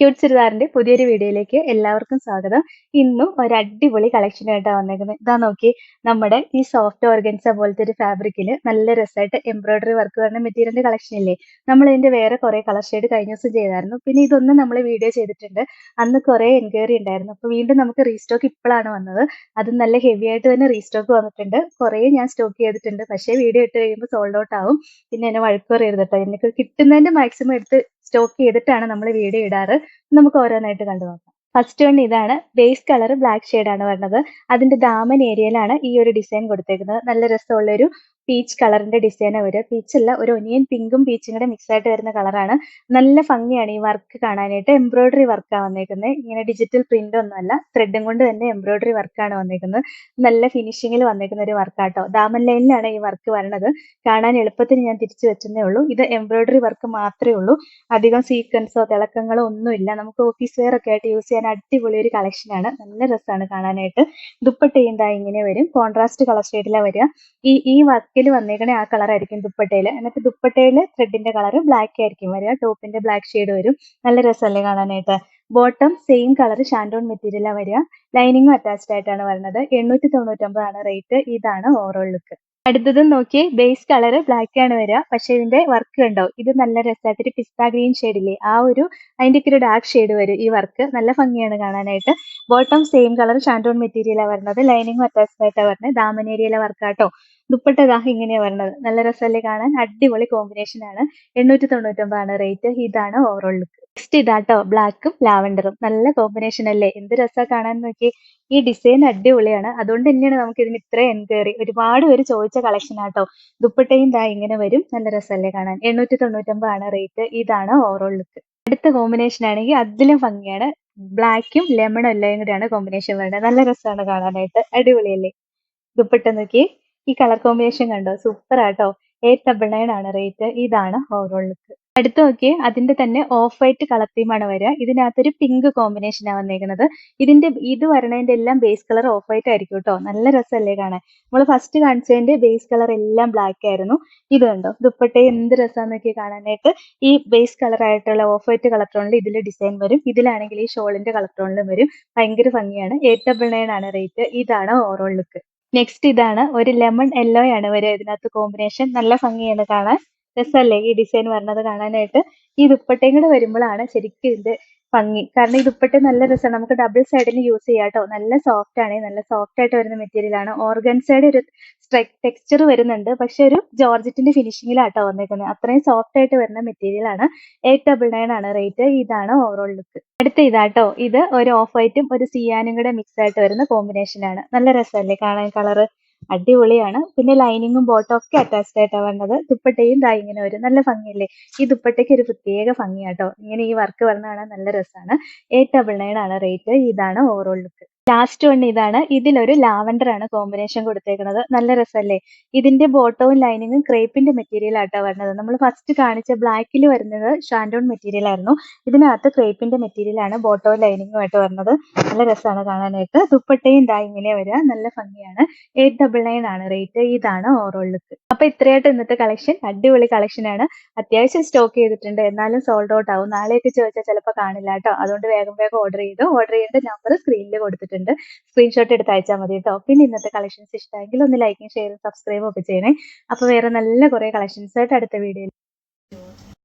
Cute ചുരിദാറിന്റെ പുതിയൊരു വീഡിയോയിലേക്ക് എല്ലാവർക്കും സ്വാഗതം. ഇന്നും ഒരു അടിപൊളി കളക്ഷൻ ആയിട്ടാണ് വന്നേക്കുന്നത് ഇതാ നോക്കി നമ്മുടെ ഈ സോഫ്റ്റ് ഓർഗൻസ പോലത്തെ ഒരു ഫാബ്രിക്കിൽ നല്ല രസമായിട്ട് എംബ്രോയിഡറി വർക്ക് വരുന്ന മെറ്റീരിയലിന്റെ കളക്ഷൻ ഇല്ലേ? നമ്മൾ ഇതിന്റെ വേറെ കുറെ കളർ ഷെയ്ഡ് കഴിഞ്ഞ ദിവസം ചെയ്തായിരുന്നു. പിന്നെ ഇതൊന്നും നമ്മൾ വീഡിയോ ചെയ്തിട്ടുണ്ട്. അന്ന് കുറെ എൻക്വയറി ഉണ്ടായിരുന്നു. അപ്പൊ വീണ്ടും നമുക്ക് റീസ്റ്റോക്ക് ഇപ്പോഴാണ് വന്നത്. അത് നല്ല ഹെവി ആയിട്ട് തന്നെ റീസ്റ്റോക്ക് വന്നിട്ടുണ്ട്. കുറേ ഞാൻ സ്റ്റോക്ക് ചെയ്തിട്ടുണ്ട്. പക്ഷേ വീഡിയോ ഇട്ട് കഴിയുമ്പോൾ സോൾഡ് ഔട്ട് ആവും. പിന്നെ എന്നെ വഴക്ക് പറയരുത് കേട്ടോ എനിക്ക് കിട്ടുന്നതിന്റെ മാക്സിമം എടുത്ത് സ്റ്റോക്ക് ചെയ്തിട്ടാണ് നമ്മൾ വീഡിയോ ഇടാറ്. നമുക്ക് ഓരോന്നായിട്ട് കണ്ടു നോക്കാം. ഫസ്റ്റ് വൺ ഇതാണ്. ബേസ് കളർ ബ്ലാക്ക് ആണ് വരുന്നത് അതിന്റെ ദാമൻ ഏരിയയിലാണ് ഈ ഒരു ഡിസൈൻ കൊടുത്തേക്കുന്നത്. നല്ല രസമുള്ള ഒരു പീച്ച് കളറിന്റെ ഡിസൈൻ വരിക. അല്ല ഒരു ഒനിയൻ പിങ്കും പീച്ചും കൂടെ മിക്സ് ആയിട്ട് വരുന്ന കളറാണ് നല്ല ഭംഗിയാണ് ഈ വർക്ക് കാണാനായിട്ട്. എംബ്രോയിഡറി വർക്കാണ് വന്നേക്കുന്നത്. ഇങ്ങനെ ഡിജിറ്റൽ പ്രിന്റ് ഒന്നുമല്ല ത്രെഡും കൊണ്ട് തന്നെ എംബ്രോയിഡറി വർക്കാണ് വന്നേക്കുന്നത്. നല്ല ഫിനിഷിങ്ങിൽ വന്നേക്കുന്ന ഒരു വർക്കാട്ടോ ദാമൻ ലൈനിലാണ് ഈ വർക്ക് വരണത്. കാണാൻ എളുപ്പത്തിന് ഞാൻ തിരിച്ചു വെച്ചതേ ഉള്ളൂ. ഇത് എംബ്രോയിഡറി വർക്ക് മാത്രമേ ഉള്ളൂ. അധികം സീക്വൻസോ തിളക്കങ്ങളോ ഒന്നുമില്ല നമുക്ക് ഓഫീസ് വെയർ ഒക്കെ ആയിട്ട് യൂസ് ചെയ്യാൻ അടിപൊളി ഒരു കളക്ഷനാണ് നല്ല രസമാണ് കാണാനായിട്ട്. ദുപ്പട്ടയും ചെയ്യുന്ന ഇങ്ങനെ വരും. കോൺട്രാസ്റ്റ് കളർ ഷെയ്ഡിലാണ് വരിക. ഈ ഈ വർക്കിൽ വന്നേക്കണേ ആ കളർ ആയിരിക്കും ദുപ്പട്ടയിൽ. എന്നിട്ട് ദുപ്പട്ടയിൽ ത്രെഡിന്റെ കളർ ബ്ലാക്ക് ആയിരിക്കും വരിക. ടോപ്പിന്റെ ബ്ലാക്ക് ഷെയ്ഡ് വരും. നല്ല രസമല്ലേ കാണാനായിട്ട്. ബോട്ടം സെയിം കളർ ഷാൻഡോൺ മെറ്റീരിയലാണ് വരിക. ലൈനിങ്ങും അറ്റാച്ച്ഡ് ആയിട്ടാണ് വരുന്നത്. എണ്ണൂറ്റി തൊണ്ണൂറ്റൊമ്പതാണ് റേറ്റ് ഇതാണ് ഓവറോൾ ലുക്ക് അടുത്തത് നോക്കിയേ ബേസ് കളർ ബ്ലാക്ക് ആണ് വരിക. പക്ഷേ ഇതിന്റെ വർക്ക് കണ്ടോ? ഇത് നല്ല രസമായിട്ട് പിസ്ത ഗ്രീൻ ഷെയ്ഡില്ലേ ആ ഒരു അതിന്റെ ഒക്കെ ഒരു ഡാർക്ക് ഷെയ്ഡ് വരും ഈ വർക്ക് നല്ല ഭംഗിയാണ് കാണാനായിട്ട്. ബോട്ടം സെയിം കളർ ഷാൻഡോൺ മെറ്റീരിയലാണ് വരുന്നത് ലൈനിങ്ങും അറ്റാച്ച്ഡ് ആയിട്ടാണ് വരുന്നത് ദാമനേരിയയിലെ വർക്കാട്ടോ ദുപ്പട്ട ദാ ഇങ്ങനെയാ വരുന്നത് നല്ല രസമല്ലേ കാണാൻ? അടിപൊളി കോമ്പിനേഷൻ ആണ്. എണ്ണൂറ്റി തൊണ്ണൂറ്റൊമ്പതാണ് റേറ്റ് ഇതാണ് ഓവറോൾ ലുക്ക് നെക്സ്റ്റ് ഇതാട്ടോ ബ്ലാക്കും ലാവൻഡറും നല്ല കോമ്പിനേഷൻ അല്ലേ? എന്ത് രസാ കാണാൻ നോക്കി ഈ ഡിസൈൻ അടിപൊളിയാണ്. അതുകൊണ്ട് തന്നെയാണ് നമുക്ക് ഇതിന് ഇത്ര എൻക്വയറി ഒരുപാട് പേര് ചോദിച്ച കളക്ഷൻ ആട്ടോ. ദുപ്പട്ടയും ദാ ഇങ്ങനെ വരും. നല്ല രസമല്ലേ കാണാൻ. എണ്ണൂറ്റി തൊണ്ണൂറ്റൊമ്പതാണ് റേറ്റ് ഇതാണ് ഓവറോൾ ലുക്ക് അടുത്ത കോമ്പിനേഷൻ ആണെങ്കിൽ അതിലും ഭംഗിയാണ്. ബ്ലാക്കും ലെമണും എല്ലാം കൂടെയാണ് കോമ്പിനേഷൻ വരുന്നത്. നല്ല രസമാണ് കാണാനായിട്ട്. അടിപൊളിയല്ലേ? ദുപ്പട്ട നോക്കി ഈ കളർ കോമ്പിനേഷൻ കണ്ടോ? സൂപ്പർ ആട്ടോ. എയ്റ്റ് ഡബിൾ നയൻ ആണ് റേറ്റ് ഇതാണ് ഓവറോൾ ലുക്ക് അടുത്ത് നോക്കിയേ അതിന്റെ തന്നെ ഓഫ് വൈറ്റ് കളർ തീമാണ് വരിക. ഇതിനകത്തൊരു പിങ്ക് കോമ്പിനേഷൻ ആണ് വന്നേക്കുന്നത്. ഇതിന്റെ ഇത് വരണതിന്റെ എല്ലാം ബേസ് കളർ ഓഫ് വൈറ്റ് ആയിരിക്കും കേട്ടോ നല്ല രസമല്ലേ കാണാൻ. നമ്മൾ ഫസ്റ്റ് കാണിച്ചതിന്റെ ബേസ് കളർ എല്ലാം ബ്ലാക്ക് ആയിരുന്നു. ഇത് കണ്ടോ? ദുപ്പട്ടെ എന്ത് രസം നോക്കി കാണാനായിട്ട്. ഈ ബേസ് കളർ ആയിട്ടുള്ള ഓഫ് വൈറ്റ് കളർ ടോണിൽ ഇതിൽ ഡിസൈൻ വരും. ഇതിലാണെങ്കിൽ ഈ ഷോളിന്റെ കളർ ടോണിലും വരും. ഭയങ്കര ഭംഗിയാണ്. എയ്റ്റ് ഡബിൾ നയൻ ആണ് റേറ്റ് ഇതാണ് ഓവറോൾ ലുക്ക് നെക്സ്റ്റ് ഇതാണ് ഒരു ലെമൺ യെല്ലോ ആണ് വരിക ഇതിനകത്ത് കോമ്പിനേഷൻ നല്ല ഭംഗിയാണ് കാണാൻ. രസമല്ലേ ഈ ഡിസൈൻ വരണത് കാണാനായിട്ട്? ഈ ദുപ്പട്ടയും കൂടെ വരുമ്പോഴാണ് ശരിക്കും ഇതിന്റെ ഭംഗി. കാരണം ഈ ദുപ്പട്ട നല്ല രസമാണ് നമുക്ക് ഡബിൾ സൈഡിൽ യൂസ് ചെയ്യാം കേട്ടോ നല്ല സോഫ്റ്റ് ആണ്. നല്ല സോഫ്റ്റ് ആയിട്ട് വരുന്ന മെറ്റീരിയൽ ആണ്. സൈഡ് ഒരു ടെക്സ്ചർ വരുന്നുണ്ട്. പക്ഷെ ഒരു ജോർജറ്റിന്റെ ഫിനിഷിങ്ങിലാട്ടോ വന്നേക്കുന്നത് അത്രയും സോഫ്റ്റ് ആയിട്ട് വരുന്ന മെറ്റീരിയൽ ആണ്. എയ്റ്റ് ഡബിൾ നയൻ ആണ് റേറ്റ് ഇതാണ് ഓവറോൾ ലുക്ക് അടുത്ത ഇതാട്ടോ ഇത് ഒരു ഓഫ് വൈറ്റും ഒരു സിയാനും കൂടെ മിക്സ് ആയിട്ട് വരുന്ന കോമ്പിനേഷൻ ആണ്. നല്ല രസമല്ലേ? കാണാൻ കളറ് അടിപൊളിയാണ്. പിന്നെ ലൈനിങ്ങും ബോട്ടും ഒക്കെ അറ്റാച്ച്ഡ് ആയിട്ടാണ് വന്നത്. ദുപ്പട്ടയും ദാ ഇങ്ങനെ നല്ല ഭംഗിയല്ലേ? ഈ ദുപ്പട്ടയ്ക്ക് ഒരു പ്രത്യേക ഭംഗിയാട്ടോ. ഇങ്ങനെ ഈ വർക്ക് വരുന്ന കാണാൻ നല്ല രസമാണ് എയ്റ്റ് ഡബിൾ നയൻ ആണ് റേറ്റ് ഇതാണ് ഓവറോൾ ലുക്ക് ലാസ്റ്റ് വൺ ഇതാണ്. ഇതിലൊരു ലാവൻഡർ ആണ് കോമ്പിനേഷൻ കൊടുത്തേക്കുന്നത് നല്ല രസമല്ലേ ഇതിന്റെ ബോട്ടവും ലൈനിങ്ങും ക്രേപ്പിന്റെ മെറ്റീരിയൽ ആട്ടോ വരുന്നത് നമ്മൾ ഫസ്റ്റ് കാണിച്ച ബ്ലാക്കിൽ വരുന്നത് ഷാൻഡോൺ മെറ്റീരിയൽ ആയിരുന്നു. ഇതിനകത്ത് ക്രേപ്പിന്റെ മെറ്റീരിയൽ ആണ് ബോട്ടവും ലൈനിങ്ങും ആയിട്ട് വരുന്നത് നല്ല രസമാണ് കാണാനായിട്ട്. ദുപ്പട്ടയും ദാ ഇങ്ങനെ വരിക നല്ല ഭംഗിയാണ്. എയ്റ്റ് ഡബിൾ നയൻ ആണ് റേറ്റ് ഇതാണ് ഓവറോൾ ലുക്ക് അപ്പൊ ഇത്രയായിട്ട് ഇന്നത്തെ കളക്ഷൻ അടിപൊളി കളക്ഷൻ ആണ്. അത്യാവശ്യം സ്റ്റോക്ക് ചെയ്തിട്ടുണ്ട്. എന്നാലും സോൾഡ് ഔട്ട് ആവും. നാളെയൊക്കെ ചോദിച്ചാൽ ചിലപ്പോൾ കാണില്ല കേട്ടോ. അതുകൊണ്ട് വേഗം വേഗം ഓർഡർ ചെയ്തു. ഓർഡർ ചെയ്യേണ്ട നമ്പർ സ്ക്രീനിൽ കൊടുത്തിട്ടുണ്ട്. സ്ക്രീൻഷോട്ട് എടുത്ത് അയച്ചാൽ മതി കേട്ടോ. പിന്നെ ഇന്നത്തെ കളക്ഷൻസ് ഇഷ്ടമെങ്കിൽ ഒന്ന് ലൈക്കും ഷെയറും സബ്സ്ക്രൈബും ഒക്കെ ചെയ്യണേ. അപ്പോൾ വേറെ നല്ല കുറേ കളക്ഷൻസ് ആയിട്ട് അടുത്ത വീഡിയോയിൽ